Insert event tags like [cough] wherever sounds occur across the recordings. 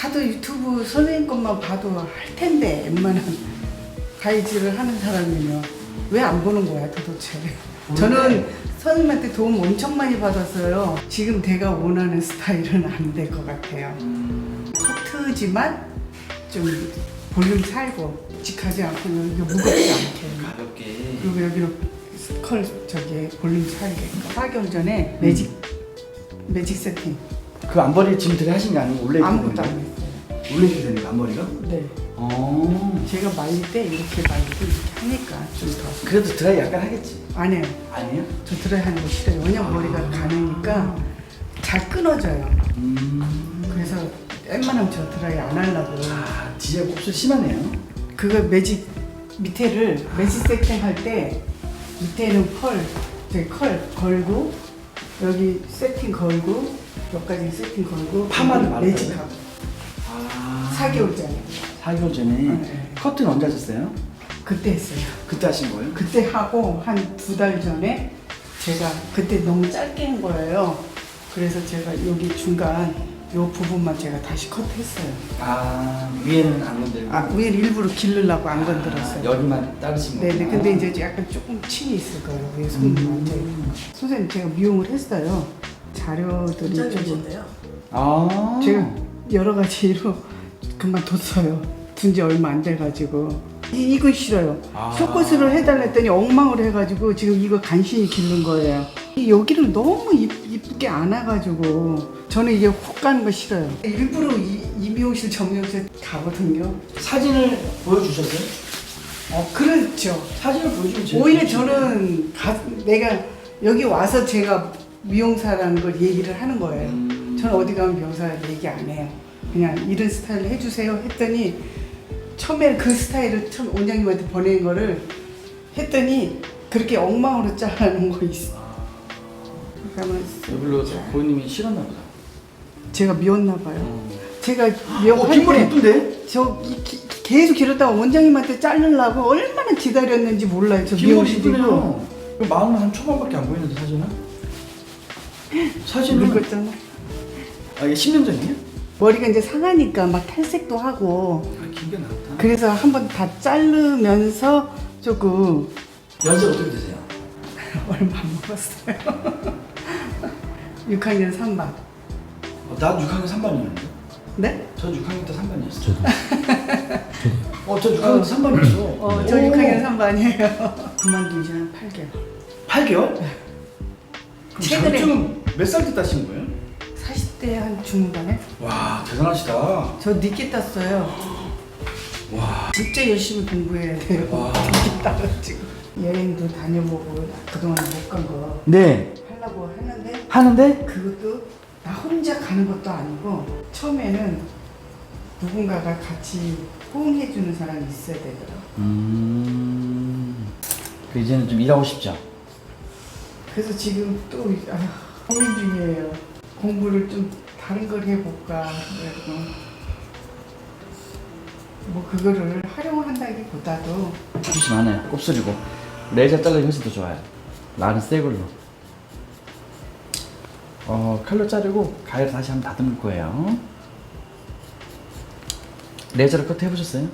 다들 유튜브 선생님 것만 봐도 할 텐데 웬만한 가이즈를 하는 사람이면. 왜 안 보는 거야 도대체? 저는 선생님한테 도움 엄청 많이 받았어요. 지금 내가 원하는 스타일은 안 될 것 같아요. 커트지만 좀 볼륨 살고 묵직하지 않고 여기 무겁지 않게. 가볍게. 그리고 여기로 컬 저기 볼륨 살게 4개월 전에 매직 매직 세팅 그 앞머리 지금 들이 하신 게 아니고 원래 아무것도 안 했어요 원래 거 앞머리가? 네 어. 제가 말릴 때 이렇게 말리고 이렇게 하니까 좀 더 그래도 드라이 약간 하겠지. 안 해요 아니에요? 저 드라이 하는 거 싫어요 왜냐면 머리가 가느니까 잘 끊어져요 음. 그래서 웬만하면 저 드라이 안 하려고 아, 디제 곱슬 심하네요. 그거 매직 밑에를 매직 세팅 할 때 밑에는 펄, 저기 컬 걸고 여기 세팅 걸고 여기까지 세팅 걸고 파마를 말아요? 매직하고 아. 4개월 전에 4개월 전에 네. 커트는 언제 하셨어요? 그때 했어요 그때 하신 거예요? 그때 하고 한 두 달 전에 제가 그때 너무 짧게 한 거예요 그래서 제가 여기 중간 요 부분만 제가 다시 컷했어요 아, 위에는 안 건들고. 아 위에 일부러 기르려고 안 건드렸어요 아, 여기만 따르신 거예요? 네네 근데 이제 약간 조금 침이 있을 거예요 위에 손님한테 음. 선생님 제가 미용을 했어요 자료들이 조금 괜찮으신데요? 아. 제가 여러 가지로 그만뒀어요 둔지 얼마 안 돼가지고 이, 이거 싫어요 아. 속옷을 해달랬더니 엉망으로 해가지고 지금 이거 간신히 기른 거예요 이 여기를 너무 이, 이쁘게 안 와가지고 저는 이게 훅 가는 거 싫어요 일부러 이, 이 미용실 전용실 가거든요 사진을 보여주셨어요? 어 그렇죠 사진을 보여주면 제일 오히려. 저는 가, 내가 여기 와서 제가 미용사라는 걸 얘기를 하는 거예요. 음. 저는 어디 가면 미용사 얘기 안 해요. 그냥 이런 스타일을 해주세요 했더니 처음에 그 스타일을 처음 원장님한테 보낸 거를 했더니 그렇게 엉망으로 자르는 거 있어. 그러면 여기로 고객님이 싫었나 보다. 제가 미웠나 봐요. 제가 어, 미용할 뒷머리 때 예쁜데? 저 기- 기- 계속 기르다가 원장님한테 자르려고 얼마나 기다렸는지 몰라요. 저 뒷머리. 이쁘네요. 그 마흔 한 초반밖에 안 보이는데 사진은? [laughs] 사진은 늙었잖아. 아 이게 10년 전이에요? 머리가 이제 상하니까 막 탈색도 하고 아 길게 나왔다. 그래서 한번 다 자르면서 조금 연세 어떻게 되세요? [laughs] 얼마 안 먹었어요. [laughs] 6학년 3반. 어, 나 6학년 3반이었는데. 네? 전 6학년 때 3반이었어. 저도. [laughs] 어, 저 6학년 때 3반이었어. 어, 저 6학년 3반이에요. 그만둔 지 한 8개월. 8개월? 그럼 최근에. 자격증은 몇살 때 따신 거예요? 40대 한 중반에? 와 대단하시다. 저 늦게 땄어요. 와. 진짜 열심히 공부해야 돼요. 와. [laughs] 늦게 따가지고. 여행도 다녀보고 그동안 못 간 거 네. 하려고 했는데 하는데 그것도 나 혼자 가는 것도 아니고 처음에는 누군가가 같이 호응해주는 사람이 있어야 되더라고. 음. 그 이제는 좀 일하고 싶죠. 그래서 지금 또 아휴, 고민 중이에요. 공부를 좀 다른 걸 해볼까. 그래서 뭐 그거를 활용한다기보다도 조심 많아요. 곱슬이고 레이저 잘라기 훨씬 더 좋아요. 나는 새 걸로. 어 칼로 자르고 가위로 다시 한번 다듬을 거예요. 레이저로 커트 해보셨어요?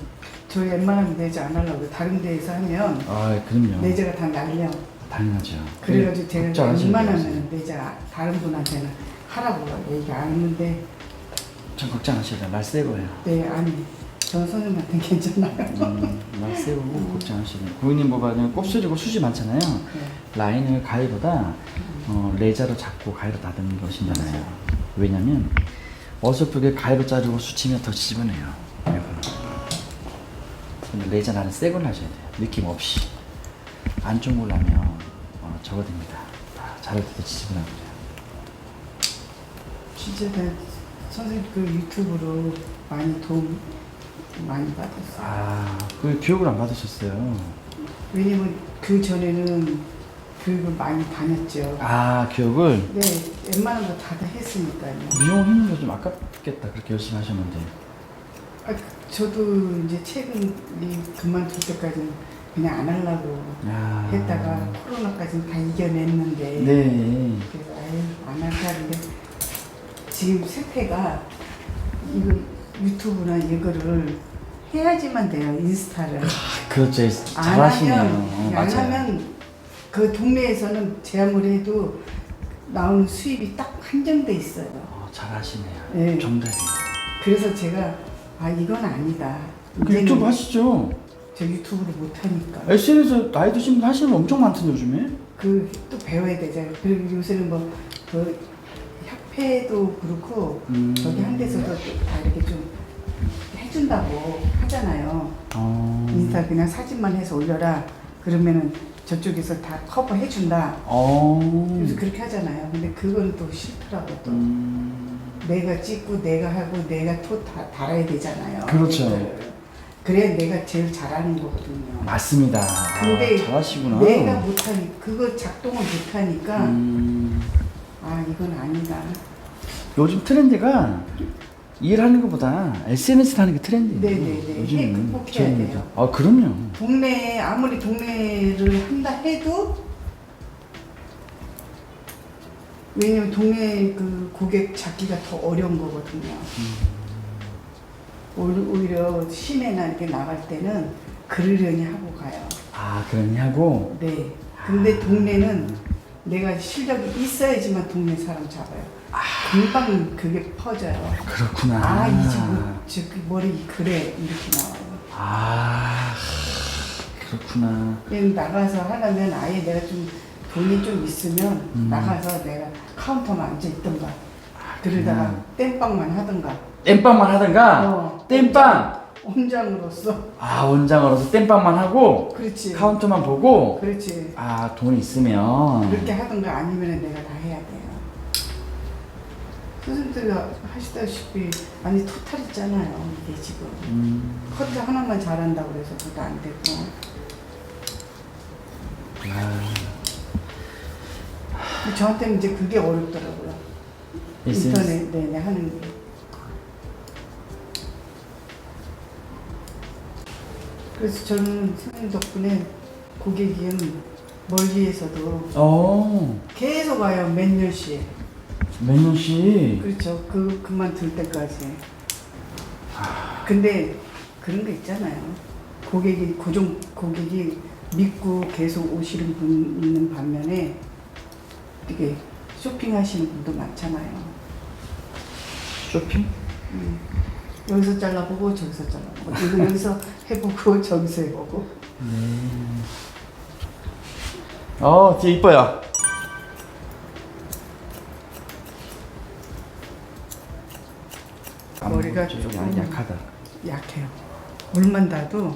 저 웬만하면 내자 안 하려고 다른 데에서 하면 아 그럼요. 내자가 다 날려. 당연하죠. 그래가지고 제가 걱정하시는 거 웬만하면 내자 다른 분한테는 하라고 얘기 안 했는데 전 돼요. 날새 거예요. 네 아니 전 선생님한테 괜찮아요. 음, 날새 거고 걱정하셔야 돼요. 고객님 보관은 곱슬이고 숱이 많잖아요. 네. 라인을 가위보다 어, 레이저로 잡고 가위로 다듬는 나아요. 왜냐면 어설프게 가위로 자르고 수치면 더 지저분해요. 이거는. 근데 레이저 나는 새 걸로 하셔야 돼요. 느낌 없이. 안쪽으로 하면 어, 저거 됩니다. 아, 자를 때도 지저분하고요. 진짜 나 선생님 그 유튜브로 많이 도움 많이 받았어요. 아, 그 교육을 안 받으셨어요. 왜냐면 그 전에는 교육을 많이 다녔죠. 아, 교육을 네, 웬만한 거 다다 했으니까요. 미용 했는 거좀 아깝겠다. 그렇게 열심히 하셨는데. 아, 저도 이제 최근에 그만둘 때까지는 그냥 안 하려고 야. 했다가 코로나까지는 다 이겨냈는데 네. 그래서 아유 안 할까 하는데 지금 세태가 이거 유튜브나 이거를 해야지만 돼요 인스타를 그렇죠. 안 잘하시네요. 하면 어, 안 맞아요. 하면 그 동네에서는 제 아무리 해도 나오는 수입이 딱 한정돼 있어요. 어, 잘하시네요. 네. 정답이에요. 그래서 제가 아 이건 아니다. 그 유튜브 하시죠. 저 유튜브를 못 하니까 SNS 나이 드신 분 하시는 분 엄청 많던데 요즘에. 그 또 배워야 되잖아요. 그리고 요새는 뭐 그 협회도 그렇고 음. 저기 한 데서도 다 이렇게 좀 해준다고 하잖아요. 어. 인스타 그냥 사진만 해서 올려라. 그러면은 저쪽에서 다 커버해 준다. 어. 그래서 그렇게 하잖아요. 근데 그건 또 싫더라고 또. 음. 내가 찍고 내가 하고 내가 또 다, 달아야 되잖아요. 그렇죠. 댓글을. 그래야 내가 제일 잘하는 거거든요. 맞습니다. 근데 아, 잘하시구나. 내가 못하니 그거 작동을 못하니까 음. 아 이건 아니다. 요즘 트렌드가 일하는 것보다 SNS 하는 게 트렌드예요. 네네네. 요즘은 해- 극복해야 저희는 돼요. 아 그럼요. 동네 아무리 동네를 한다 해도 왜냐면 동네 그 고객 잡기가 더 어려운 거거든요. 오- 오히려 시내나 이렇게 나갈 때는 그러려니 하고 가요. 아 그러니 하고. 네. 근데 동네는 내가 실력이 있어야지만 동네 사람 잡아요. 금방 그게 퍼져요. 그렇구나. 아, 이 집, 저 머리 그래 이렇게 나와요. 아 그렇구나. 그냥 나가서 하려면 아예 내가 좀 돈이 좀 있으면 음. 나가서 내가 카운터만 앉아 있던가 그러다가. 땜빵만 하던가 땜빵만 하든가 어. 땜빵. 원장으로서 아 원장으로서 땜빵만 하고 그렇지 카운터만 보고 그렇지 아 돈 있으면 그렇게 하던가 아니면 내가 다 해야 돼요 선생님들이 하시다시피 아니 토탈 있잖아요 이게 지금. 음, 커트 하나만 잘한다고 그래서 그것도 안 되고. 아, 근데 저한테는 이제 그게 어렵더라고요. 인터넷 네네 하는 게. 그래서 저는 선생님 덕분에 고객이 멀리에서도 어, 계속 와요 몇 년씩 몇 년씩. 그렇죠 그 그만둘 때까지 근데 그런 거 있잖아요 고객이 고정 고객이 믿고 계속 오시는 분 있는 반면에 이게 쇼핑하시는 분도 많잖아요 쇼핑? 음. 여기서 잘라보고 저기서 잘라보고 이거 여기서 [laughs] 해보고 저기서 해보고 네. 어, 뒤에 이뻐요. 머리가 좀 조금- 약하다. 약해요 물만 닿아도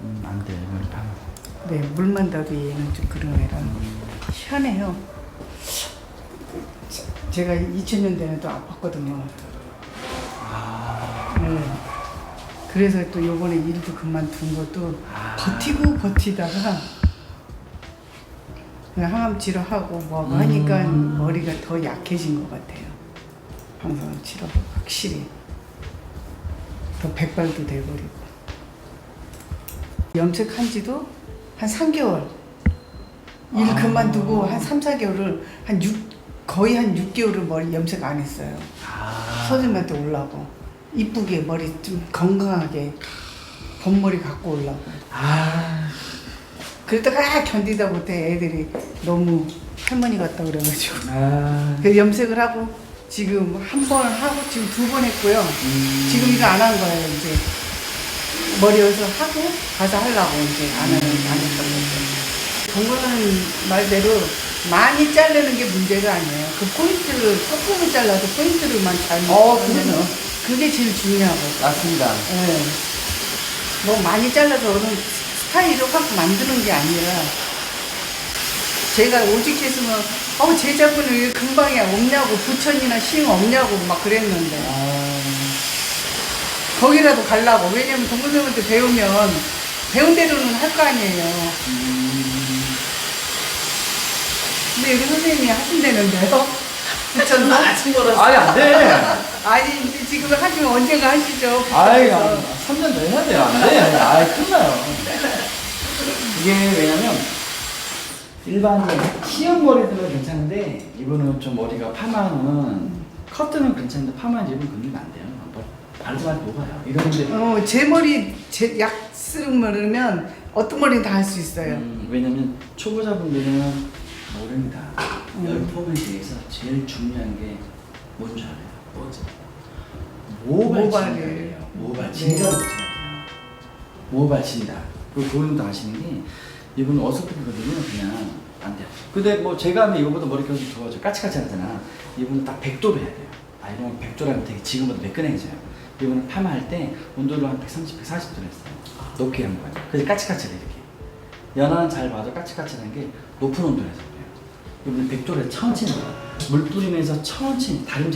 음, 안 돼. 머리 파마. 네 물만 닿아도 얘는 좀 그런 애라 희한해요 제- 제가 2000년대에도 아팠거든요 네. 그래서 또 요번에 일도 그만둔 것도 버티고 버티다가 그냥 항암 치료하고 뭐하고 하니까 음. 머리가 더 약해진 것 같아요. 항상 치료 확실히 더 백발도 돼버리고. 염색한 지도 한 3개월. 일 아. 그만두고 한 3, 4개월을 한 6, 거의 한 6개월을 머리 염색 안 했어요. 아, 선생님한테 올라고. 이쁘게 머리 좀 건강하게 본머리 갖고 올라고. 아, 그러다가 견디다 못해. 애들이 너무 할머니 같다 그래가지고. 아. 그 염색을 하고 지금 한 번 하고 지금 두 번 했고요. 지금 이거 안 한 거예요 이제. 머리 여기서 하고 가서 하려고 이제 안 하는 안 했던 거죠. 동거는 말대로 많이 자르는 게 문제가 아니에요. 그 포인트를 조금은 잘라도 포인트를만 잘 어, 그럼요. 그게 제일 중요하거든요 맞습니다. 예. 뭐 많이 잘라서 어느 스타일을 확 만드는 게 아니라 제가 오직 했으면 어 제자분은 왜 금방이 없냐고 부천이나 시흥 없냐고 막 그랬는데 아, 거기라도 가려고 왜냐면 동근생한테 배우면 배운 대로는 할 거 아니에요 근데 여기 선생님이 하신다는데요 [laughs] 부천도 아직 멀었어. 아니, 안 돼. 아니 이제 지금 하시면 언젠가 하시죠 아이, 부천에서. 3년 더 해야 돼요. 안 돼. 아이, 끝나요. [laughs] 이게 왜냐면, 일반인 시형 머리들은 괜찮은데, 이거는 좀 머리가 파마는, 커트는 괜찮은데, 파마는 입은 건드리면 안 돼요. 뭐, 바르자마자 녹아요. 이러는데 어, 제 머리 제약 쓰는 머리면 어떤 머리는 다 할 수 있어요. 음, 왜냐면 초보자분들은 모릅니다. 음. 열폼에 대해서 제일 중요한 게 뭔지 알아요? 뭐지? 모발 모발을. 진단이에요. 모발 네. 진단부터 해야 돼요. 모발 진단. 그 그분도 아시는 게 이분은 어설프거든요. 그냥 안 돼요. 근데 뭐 제가 하면 이거보다 머리카락이 좀 더워져. 까치까치 하잖아. 이분은 딱 100도로 해야 돼요. 아 이러면 100도라면 되게 지금보다 매끈해져요. 이분은 파마할 때 온도를 한 130, 140도로 했어요. 높게 한 거예요. 그래서 까치까치해 이렇게. 연하는 잘 봐도 까치까치한 게 높은 온도로 해서 그래요. 이분은 100도로 천천히. 물 뿌리면서 천천히. 그럼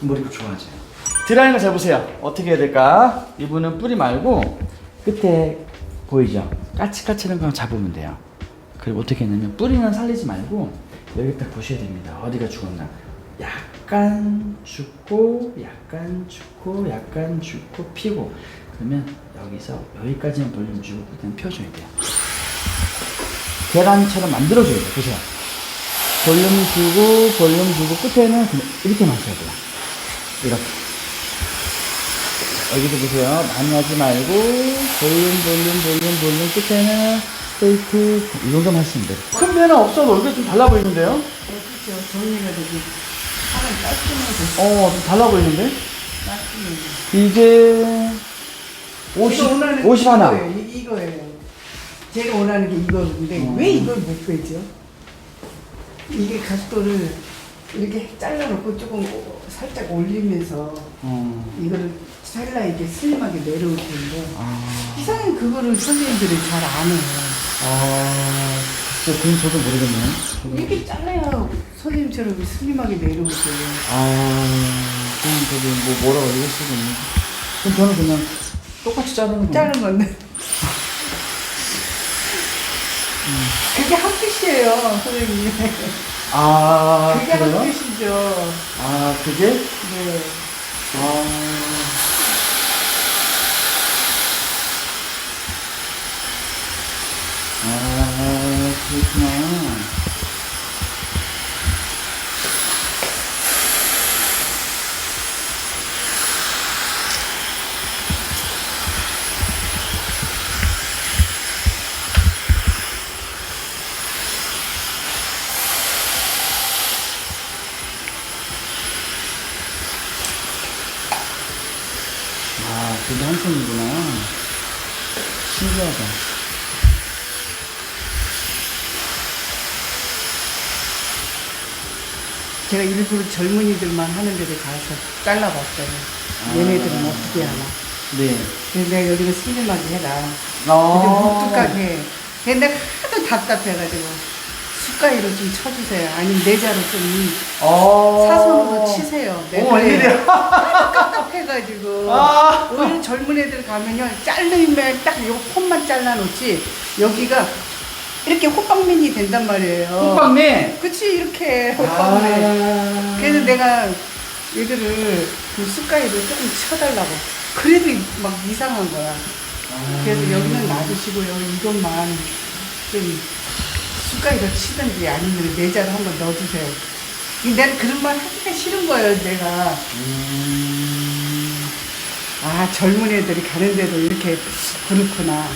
머리가 좋아져요. 드라이너 잘 보세요. 어떻게 해야 될까? 이분은 뿌리 말고 끝에 보이죠? 까치까치한 거 잡으면 돼요. 그리고 어떻게 했냐면 뿌리는 살리지 말고 여기 딱 보셔야 됩니다. 어디가 죽었나? 약간 죽고 약간 죽고 약간 죽고 피고 그러면 여기서 여기까지만 볼륨 주고 그다음 펴줘야 돼요. 계란처럼 만들어줘야 돼요. 보세요. 볼륨 주고 볼륨 주고 끝에는 그냥 이렇게 마셔야 돼요. 이렇게. 여기도 보세요. 많이 하지 말고 볼륨 볼륨 볼륨 볼륨 끝에는 스테이트 이 정도만 하시면 돼요. 큰 변화 없어도 얼굴이 좀 달라 보이는데요? 그렇죠. 정리가 되고 사람 깔끔하고 어, 좀 달라 보이는데? 깔끔하고. 이게 50, 제가 원하는 게50 하나. 이거예요. 이- 이거예요. 제가 원하는 게 이거인데 어. 왜 이걸 못 빼죠? 이게 각도를 이렇게 잘라놓고 조금 살짝 올리면서 어, 이거를 잘라 이게 슬림하게 내려올 텐데 아, 이상하게 그거를 선생님들이 잘 안 해요. 아, 진짜 그건 저도 모르겠네요. 저도. 이렇게 잘라야 선생님처럼 슬림하게 내려올 거예요. 아, 그럼 저도 뭐 뭐라고 얘기할 수가 없는데. 그럼 저는 그냥 똑같이 자르는 거. 자른 건데. 그게 한 뜻이에요, 선생님. 아, 그게 한 그래요? 뜻이죠. 아, 그게? 네. 아. 아, 그렇구나. 아, 그게 한 손이구나. 신기하다. 제가 일부러 젊은이들만 하는 데를 가서 잘라봤어요. 아. 얘네들은 어떻게 하나. 네. 그래서 내가 여기를 슬림하게 해라. 어. 근데 묵뚝하게 해. 근데 하도 답답해가지고 숟가위로 좀 쳐주세요. 아니면 내자로 좀 어. 사선으로 치세요. 네, 어, 웬일이야. 답답해가지고 아. 오히려 젊은 애들 가면요 자르면 딱요 폰만 잘라놓지 여기가 이렇게 호빵맨이 된단 말이에요. 호빵맨. 그치 이렇게 호빵맨. 아. 그래서 내가 얘들을 그 숟가위로 조금 쳐달라고. 그래도 막 이상한 거야. 아. 그래서 여기는 놔두시고요. 이것만 좀 숟가위로 치든지 아니면 내자로 한 번 넣어주세요. 이 내가 그런 말 하기가 싫은 거예요, 내가. 음. 아, 젊은 애들이 가는 데도 이렇게 그렇구나.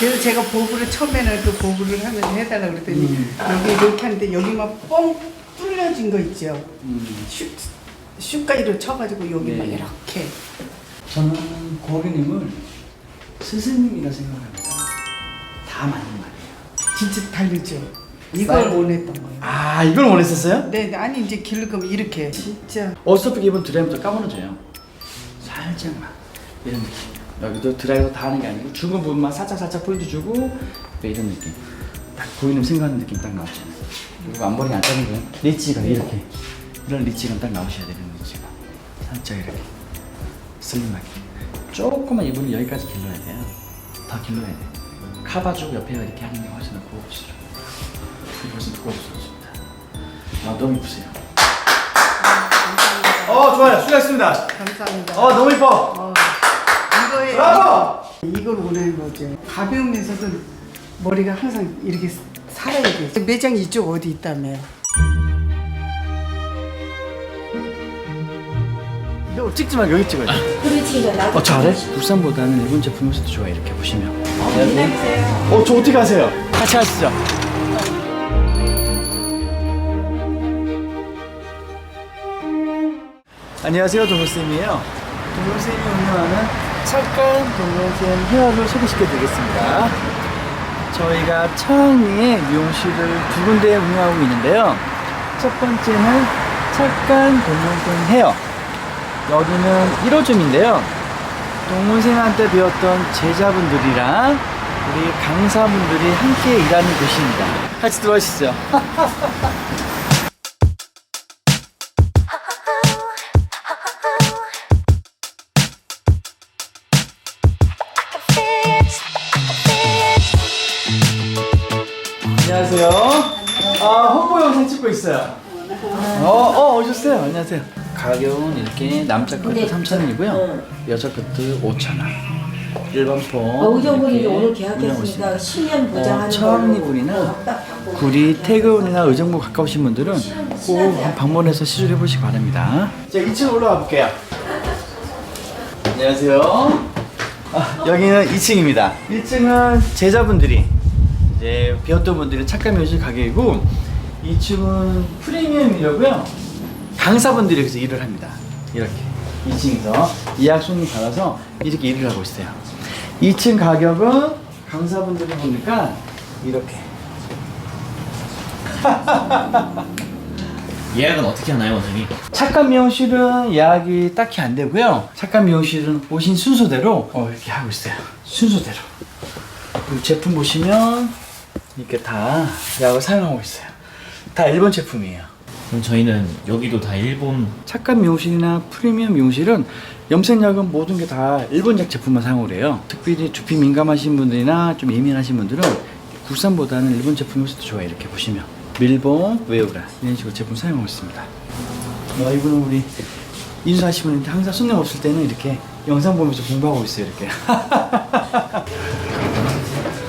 그래서 제가 보부를 처음에는 그 보부를 하면서 해달라고 그랬더니 음. 여기 이렇게 하는데 여기만 뻥 뚫려진 거 있죠. 음. 슈, 슈가위로 쳐가지고 여기만 네. 이렇게. 저는 고객님을 스승님이라 생각합니다. 다 맞는 말이에요. 진짜 다르죠. 이걸 쌀. 원했던 거예요. 아, 이걸 원했었어요? 네, 네. 아니 이제 거면 이렇게 진짜 어설프게 입은 드라이부터 까무러져요. 살짝만 이런 느낌. 여기도 드라이버 다 하는 게 아니고 죽은 부분만 살짝 살짝 포인트 주고 네, 이런 느낌. 딱 보이는 생각하는 느낌 딱 나오잖아요. 그리고 앞머리 안 자른 거예요. 리치가 이렇게 이런 리치가 딱 나오셔야 되는 리치가 살짝 이렇게 슬림하게. 조금만 이분은 여기까지 길러야 돼요. 더 길러야 돼. 카바주고 옆에 이렇게 하는 게 훨씬 더 고급스러워. 그게 훨씬 더 고급스러워집니다. 아 너무 이쁘세요. 어 좋아요 수고하셨습니다 감사합니다. 어 너무 이뻐 어, 이거에 브라보 이걸 원하는 거죠. 가벼우면서도 머리가 항상 이렇게 살아야 돼. 매장 이쪽 어디 있다며? 너 어, 찍지 말고 여기 찍어요. 그렇지 나도 어, 잘해? 국산보다는 일본 훨씬 더 좋아 이렇게 보시면. 기다리세요 어, 저 어떻게 하세요? 같이 하시죠. 안녕하세요, 동물쌤이에요. 동물쌤이 운영하는 착한 동물쌤 헤어를 소개시켜 드리겠습니다. 저희가 창리에 미용실을 두 군데 운영하고 있는데요. 첫 번째는 착한 동물쌤 헤어. 여기는 1호점인데요. 동문생한테 배웠던 제자분들이랑 우리 강사분들이 함께 일하는 곳입니다. 같이 들어가시죠. 안녕하세요. 아, 홍보 영상 찍고 있어요. 어, 어, 오셨어요. 안녕하세요. 가격은 이렇게 남자 근데- 3,000원이고요. 여자 것도 5,000원. 일반 폼. 어, 의정부님이 이렇게 오늘 운영하고 계약했으니까 있습니다. 10년 보장하는 어, 청리군이나 걸로 딱 받고 구리, 태그원이나 의정부 가까우신 분들은 꼭 방문해서 시술해 보시기 바랍니다. 자, 2층 올라가 볼게요. 안녕하세요. 아, 여기는 2층입니다. 1층은 제자분들이 이제 배웠던 분들이 착한 면실 가게이고 2층은 프리미엄이라고요. 강사분들이 여기서 일을 합니다. 이렇게 2층에서 예약 손님 받아서 이렇게 일을 하고 있어요. 2층 가격은 강사분들이 보니까 이렇게 [laughs] 예약은 어떻게 하나요, 원장님? 착한 미용실은 예약이 딱히 안 되고요. 착한 미용실은 오신 순서대로 어, 이렇게 하고 있어요. 순서대로. 그리고 제품 보시면 이렇게 다 예약을 사용하고 있어요. 다 일본 제품이에요. 그럼 저희는 여기도 다 일본 착한 미용실이나 프리미엄 미용실은 염색약은 모든 게 다 일본약 제품만 사용을 해요. 특별히 두피 민감하신 분들이나 좀 예민하신 분들은 국산보다는 일본 제품이 훨씬 더 좋아요. 이렇게 보시면 밀봉, 웨우라 이런 식으로 제품 사용하고 있습니다. 어, 이분은 우리 인수하신 분인데 항상 손님 없을 때는 이렇게 영상 보면서 공부하고 있어요. 이렇게.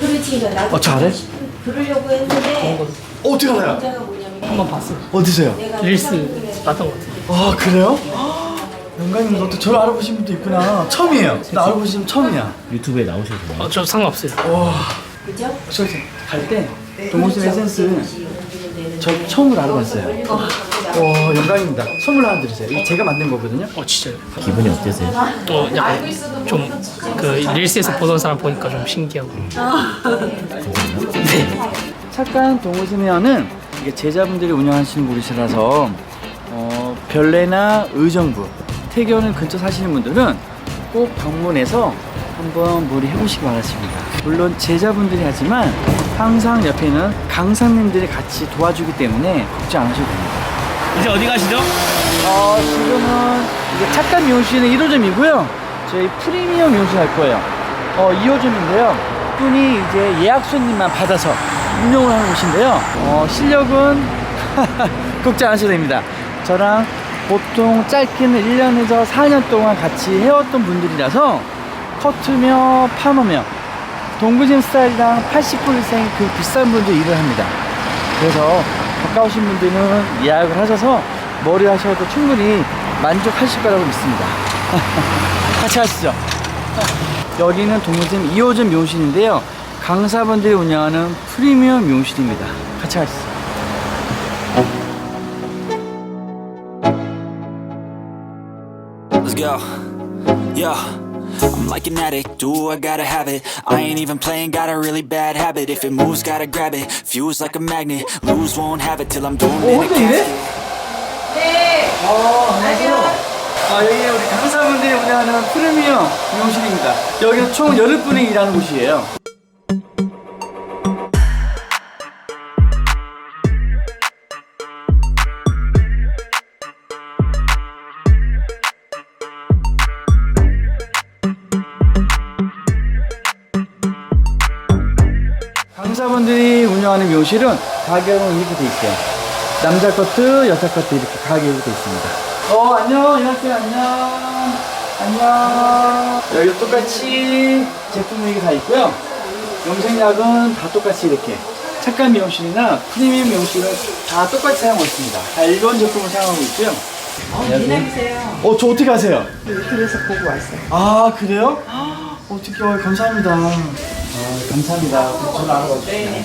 그렇지 나도 어, 잘해? 그러려고 했는데 어떻게 알아요? 한번 봤어. 어디서요? 릴스. 봤던 것 같아. 아 그래요? 영광님 너도 저를 알아보신 분도 있구나. 처음이에요. 나 알아보신 분 처음이야. 유튜브에 나오셔도 돼요. 어, 저 상관없어요. 와. 그죠? 저기 갈때 동물원 에센스 저 처음으로 알아봤어요. 와 영광입니다. 선물 하나 드리세요. 이거 제가 만든 거거든요. 어, 진짜요. 기분이 어때세요? 또 약간 좀 그 릴스에서 보던 사람 보니까 좀 신기하고. 네. 착한 동호수면은 이게 제자분들이 운영하시는 곳이라서 어, 별내나 의정부, 태교는 근처 사시는 분들은 꼭 방문해서 한번 머리 해보시기 바랍니다. 물론 제자분들이 하지만 항상 옆에는 강사님들이 같이 도와주기 때문에 걱정 안 하셔도 됩니다. 이제 어디 가시죠? 어, 지금은 이제 착한 미용실은 1호점이고요. 저희 프리미엄 미용실 할 거예요. 어, 2호점인데요. 분이 이제 예약 손님만 받아서 운영을 하는 곳인데요. 어, 실력은 걱정 안 하셔도 됩니다. 저랑 보통 짧게는 1년에서 4년 동안 같이 해왔던 분들이라서 커트며 파마며 동구짐 스타일이랑 89일생 그 비싼 분들 일을 합니다. 그래서 가까우신 분들은 예약을 하셔서 머리 하셔도 충분히 만족하실 거라고 믿습니다. [laughs] 같이 하시죠. 여기는 동무점 2호점 미용실인데요. 강사분들이 운영하는 프리미엄 미용실입니다. 같이 가시죠. Let's go. Yo. I'm like an addict, do I gotta have it I ain't even playing, got a really bad habit If it moves, gotta grab it, fuse like a magnet Lose, won't have it till I'm doomed in a 혼자 이래? casket 네 어, 안녕하세요. 아, 여기 우리 강사분들이 운영하는 프리미엄 미용실입니다. 여기는 총 10분이 일하는 곳이에요. 강사분들이 운영하는 미용실은 가격은 이렇게 돼 있어요. 남자 커트, 여자 커트 이렇게 가격이 돼 있습니다. 어, 안녕. 안녕하세요. 안녕. 안녕. 여기 똑같이 제품 이게 다 있고요. 염색약은 다 똑같이 이렇게 착한 미용실이나 프리미엄 미용실은 다 똑같이 사용하고 있습니다. 다 일본 제품을 사용하고 있고요. 안녕하세요. 어, 저 어떻게 아세요? 유튜브에서 보고 왔어요. 아, 그래요? 어떻게, 어, 감사합니다. 아, 감사합니다. 알아봐주시네요.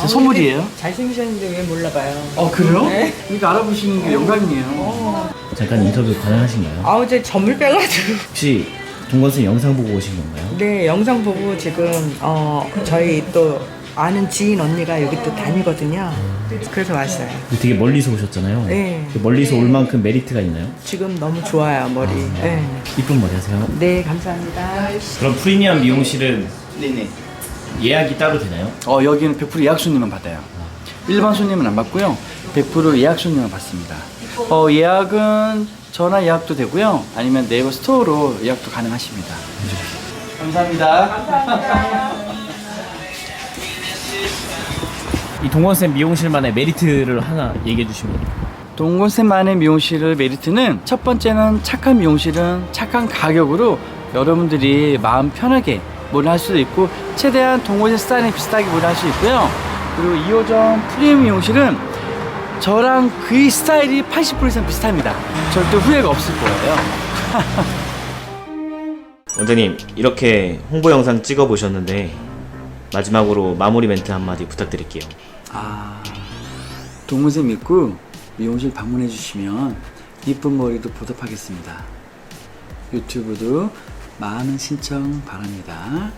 제 선물이에요? 잘생기셨는데 왜 몰라봐요? 어, 그래요? 그러니까 알아보시는 게 영광이에요. 잠깐 인터뷰 가능하신가요? 아 어제 점을 빼가지고 혹시 동건선 영상 보고 오신 건가요? 네 영상 보고 지금 어 저희 또 아는 지인 언니가 여기 또 다니거든요. 그래서 왔어요. 되게 멀리서 오셨잖아요. 네. 그 멀리서 올 만큼 메리트가 있나요? 지금 너무 좋아요 머리. 네, 이쁜 머리 하세요. 네 감사합니다. 그럼 프리미엄 미용실은 네네. 예약이 따로 되나요? 어, 여기는 100% 예약 손님만 받아요. 일반 손님은 안 받고요. 100% 예약 손님만 받습니다. 어, 예약은 전화 예약도 되고요. 아니면 네이버 스토어로 예약도 가능하십니다. 감사합니다. 이 동건쌤 미용실만의 메리트를 하나 얘기해 주시면 동건쌤만의 미용실의 메리트는 첫 번째는 착한 미용실은 착한 가격으로 여러분들이 마음 편하게 뭘 할 수도 있고 최대한 동건쌤 스타일에 비슷하게 뭘 할 수 있고요. 그리고 2호점 프리미엄 미용실은 저랑 그 스타일이 80% 이상 비슷합니다. 절대 후회가 없을 거예요. [laughs] 원장님 이렇게 홍보 영상 찍어 보셨는데 마지막으로 마무리 멘트 한마디 부탁드릴게요. 아, 동문쌤 믿고 미용실 방문해 주시면 이쁜 머리도 보답하겠습니다. 유튜브도 많은 신청 바랍니다.